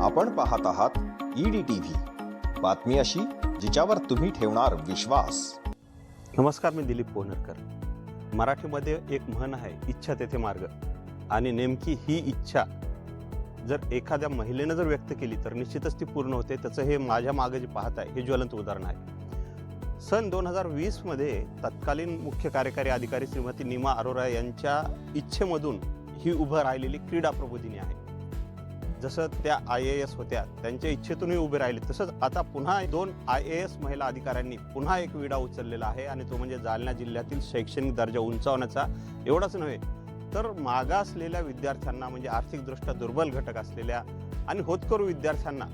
आपण पाहत आहात ईडी टीव्ही बातमी अशी जिच्यावर तुम्ही ठेवणार विश्वास. नमस्कार मी दिलीप पोहनरकर मराठीमध्ये एक म्हण आहे इच्छा तेथे मार्ग. आणि नेमकी ही इच्छा जर एखाद्या महिलेनं जर व्यक्त केली तर निश्चितच ती पूर्ण होते. त्याचं हे माझ्या मागे जे पाहत आहे हे ज्वलंत उदाहरण आहे. सन दोन हजार वीसमध्ये तत्कालीन मुख्य कार्यकारी अधिकारी श्रीमती निमा अरोरा यांच्या इच्छेमधून ही उभं राहिलेली क्रीडा प्रबोधिनी आहे. जसं त्या आय ए एस होत्या त्यांच्या इच्छेतूनही उभे राहिले. तसंच आता पुन्हा दोन आय ए एस महिला अधिकाऱ्यांनी पुन्हा एक विडा उचललेला आहे आणि तो म्हणजे जालना जिल्ह्यातील शैक्षणिक दर्जा उंचावण्याचा एवढाच नव्हे तर मागासलेल्या विद्यार्थ्यांना म्हणजे आर्थिकदृष्ट्या दुर्बल घटक असलेल्या आणि होतकरू विद्यार्थ्यांना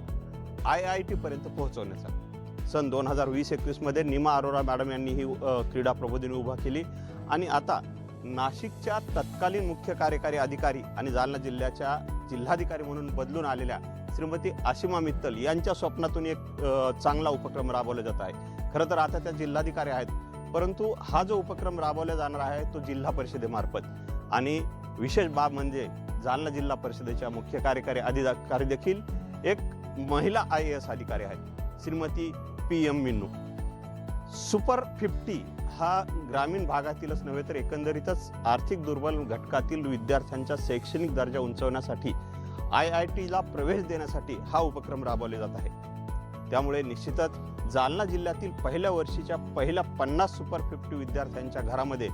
आय आय टीपर्यंत पोहोचवण्याचा. सन दोन हजार वीस एकवीसमध्ये निमा अरोरा मॅडम यांनी ही क्रीडा प्रबोधिनी उभा केली आणि आता नाशिकच्या तत्कालीन मुख्य कार्यकारी अधिकारी आणि जालना जिल्ह्याच्या जिल्हाधिकारी म्हणून बदलून आलेल्या श्रीमती आशिमा मित्तल यांच्या स्वप्नातून एक चांगला उपक्रम राबवला जात आहे. खरं तर आता त्या जिल्हाधिकारी आहेत परंतु हा जो उपक्रम राबवला जाणार आहे तो जिल्हा परिषदेमार्फत. आणि विशेष बाब म्हणजे जालना जिल्हा परिषदेच्या मुख्य कार्यकारी अधिकारी देखील एक महिला आय ए एस अधिकारी आहेत Shrimati P M Minnu. Super fifty हा ग्रामीण भागातीलच नव्हे तर एकंदरीतच आर्थिक दुर्बल घटकातील विद्यार्थ्यांचा शैक्षणिक दर्जा उंचवण्यासाठी आय आय टीला प्रवेश देण्यासाठी हा उपक्रम राबवले जात आहे. त्यामुळे निश्चितच जालना जिल्ह्यातील पहिल्या वर्षीच्या पहिल्या पन्नास सुपर फिफ्टी विद्यार्थ्यांच्या घरामध्ये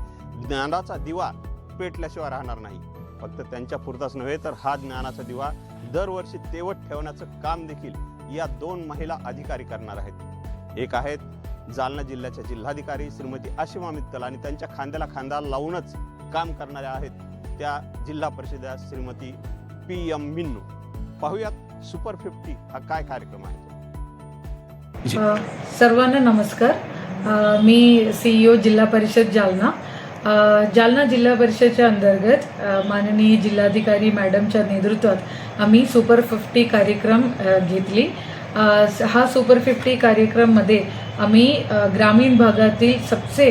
ज्ञानाचा दिवा पेटल्याशिवाय राहणार नाही. फक्त त्यांच्या पुरताच नव्हे तर हा ज्ञानाचा दिवा दरवर्षी तेवत ठेवण्याचं काम देखील या दोन महिला अधिकारी करणार आहेत. एक आहेत जालना जिल्ह्याच्या जिल्हाधिकारी श्रीमती आशिमा मित्तल आणि त्यांच्या खांद्याला खांदा लावूनच काम करणाऱ्या आहेत त्या जिल्हा परिषदा श्रीमती पी एम मिन्नू. पाहूयात सुपर फिफ्टी हा काय कार्यक्रम आहे? सर्वांना नमस्कार. मी सीईओ जिल्हा परिषद जालना. जालना जिल्हा परिषदच्या अंतर्गत माननीय जिल्हाधिकारी मॅडमच्या नेतृत्वात आम्ही सुपर फिफ्टी कार्यक्रम घेतली. हा सुपर फिफ्टी कार्यक्रममध्ये आम्ही ग्रामीण भागातील सबसे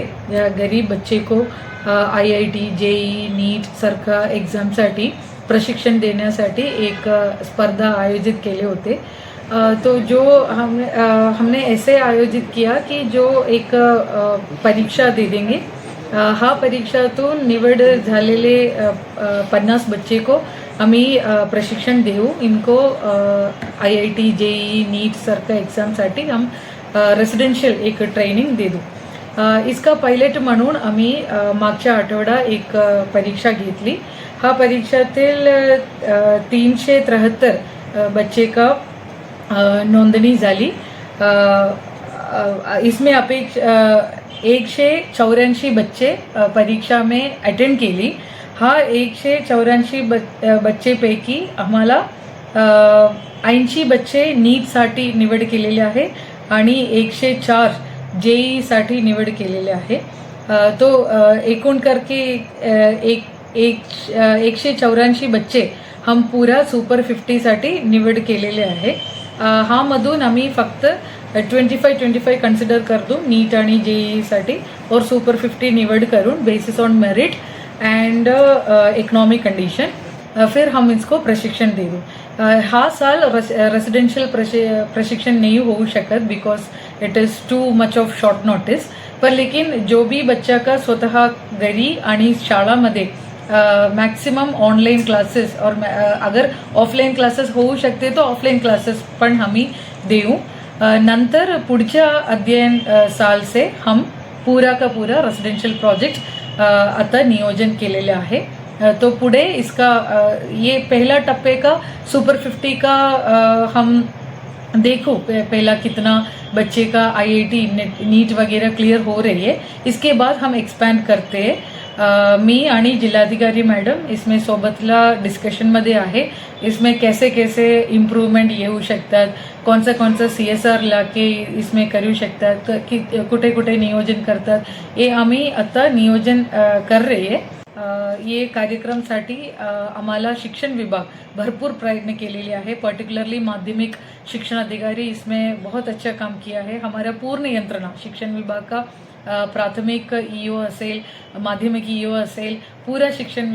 गरीब बच्चे को I I T JEE NEET सारखा एक्झामसाठी प्रशिक्षण देण्यासाठी एक स्पर्धा आयोजित केले होते. तो जो हम हमने ऐसे आयोजित किया कि जो एक परीक्षा दे देंगे हा परीक्षातून निवड झालेले पन्नास बच्चे को आम्ही प्रशिक्षण देऊ. इनको I I T JEE NEET सारख्या एक्झामसाठी हम रेसिडेन्शियल एक ट्रेनिंग दे दू इसका पायलट म्हणून आम्ही मागच्या आठवडा एक परीक्षा घेतली. हा परीक्षातील तीनशे त्र्याहत्तर बच्चे का नोंदणी झाली. इसमें अपेक्ष एकशे चौऱ्याऐंशी बच्चे परीक्षा में अटेंड केली. हा एकशे चौऱ्याऐंशी ब- बच्चेपैकी आम्हाला ऐंशी बच्चे नीटसाठी निवड केलेले आहे आणि एकशे चार जेईसाठी निवड केलेले आहे. तो एकूण करके एक एक एकशे चौऱ्याऐंशी बच्चे हम पुरा सुपर फिफ्टीसाठी निवड केलेले आहे. हा मधून आम्ही फक्त twenty five twenty five consider करतो नीट आणि जेईसाठी और सुपर फिफ्टी निवड करून basis on merit and economic condition फिर हम इसको प्रशिक्षण दे. हा साल रेसिडेंशियल प्रशिक्षण नहीं हो शकत because it is too much of short notice पर लेकिन जो भी बच्चा का स्वतः घरी आणि शाळामध्ये मॅक्सिमम ऑनलाईन क्लासेस और अगर ऑफलाईन क्लासेस होऊ शकते तर ऑफलाईन क्लासेस पण आम्ही देऊ. नंतर पुढच्या अध्ययन साल से हम पूरा का पूरा रेसिडेन्शियल प्रोजेक्ट आता नियोजन केलेले आहे. तो पुढे इसका ये पहला टप्पे का सुपर फिफ्टी का हम देखो पहला कितना बच्चे का आईआईटी नीट वगैरह क्लियर हो रही है। इसके बाद हम एक्सपॅन्ड करते अ, मी आणि जिल्हाधिकारी मॅडम इसमें सोबतला डिस्कशनमध्ये आहे। इसमें कैसे कैसे इम्प्रूव्हमेंट येऊ शकतात? कोणचं कोणचं सी एस आर लाके इसमें करू शकतात? क- कि कुठे कुठे नियोजन करतात? हे आम्ही आता नियोजन कर रही है। ये कार्यक्रमसाठी आम्हाला शिक्षण विभाग भरपूर प्रयत्न केलेले आहे. पर्टिकुलरली माध्यमिक शिक्षण अधिकारी इसमें बहुत अच्छा काम किया है. हमारा पूर्ण यंत्रणा शिक्षण विभाग का प्राथमिक प्राथमिक ईओ असेल माध्यमिक ईओ असेल पुरा शिक्षण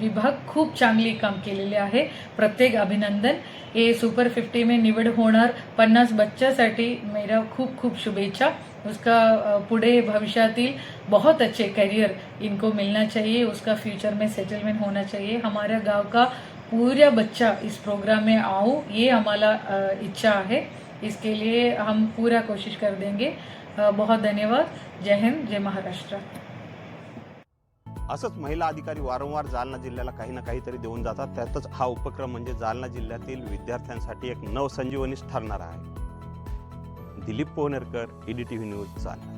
विभाग खूप चांगली काम केलेले आहे. प्रत्येक अभिनंदन. हे सुपर फिफ्टी में निवड होणार. पन्नास बच्च्यासाठी मेरा खूप खूप शुभेच्छा. उसका पुढे भविष्यातील बहुत अच्छे करियर इनको मिलना चाहिए. उसका फ्यूचर में सेटलमेंट होना चाहिए. हमारे गाँव का पूरा बच्चा इस प्रोग्राम में आओ ये हमारा इच्छा है. इसके लिए हम पूरा कोशिश कर देंगे. बहुत धन्यवाद. जय हिंद, जय महाराष्ट्र. असंच महिला अधिकारी वारंवार जालना जिल्ह्याला काही ना काहीतरी देऊन जातात. त्यातच हा उपक्रम म्हणजे जालना जिल्ह्यातील विद्यार्थ्यांसाठी एक नवसंजीवनीच ठरणार आहे. Dilip Pohnerkar V news Jalna.